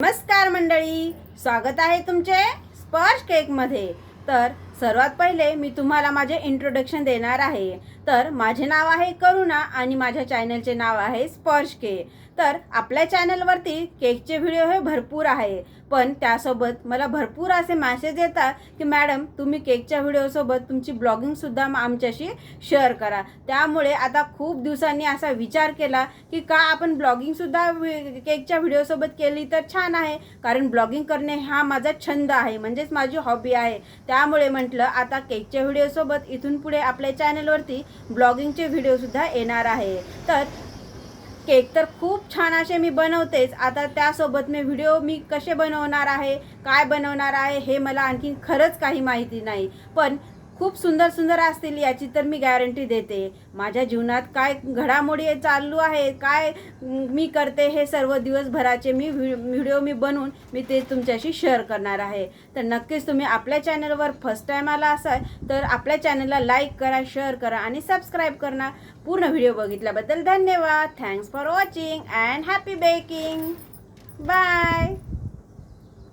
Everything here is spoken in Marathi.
नमस्कार मंडळी स्वागत आहे तुमचे स्पर्श केकमध्ये. तर सर्वात पहिले मी तुम्हाला माझे इंट्रोडक्शन देणार आहे. तर माझे नाव आहे करुणा आणि माझ्या चॅनलचे नाव आहे स्पर्श के. तर आपल्या चॅनलवरती केकचे व्हिडिओ हे भरपूर आहे. पण त्यासोबत मला भरपूर असे मॅसेज येतात की मॅडम तुम्ही केकच्या व्हिडिओसोबत तुमची ब्लॉगिंगसुद्धा आमच्याशी शेअर करा. त्यामुळे आता खूप दिवसांनी असा विचार केला की का आपण ब्लॉगिंगसुद्धा केकच्या व्हिडिओसोबत केली तर छान आहे. कारण ब्लॉगिंग करणे हा माझा छंद आहे. म्हणजेच माझी हॉबी आहे. त्यामुळे म्हटलं आता केकच्या व्हिडिओसोबत इथून पुढे आपल्या चॅनलवरती ब्लॉगिंगचे व्हिडिओसुद्धा येणार आहे. तर केक तर खूप छान असे मी बनवतेच. आता त्यासोबत मी व्हिडिओ मी कसे बनवणार आहे काय बनवणार आहे हे मला आणखी खरंच काही माहिती नाही. पण खूप सुंदर सुंदर असतील याची तर मी गॅरंटी देते. माझ्या जीवनात काय घडामोडी चालू आहे काय मी करते हे सर्व दिवसभराचे मी व्हि- व्हिडिओ मी बनवून मी ते तुमच्याशी शेअर करणार आहे. तर नक्कीच तुम्ही आपल्या चॅनलवर फर्स्ट टाईम आला असाल तर आपल्या चॅनलला लाईक करा शेअर करा आणि सबस्क्राईब करा पूर्ण व्हिडिओ बघितल्याबद्दल धन्यवाद. Thanks for watching and happy baking bye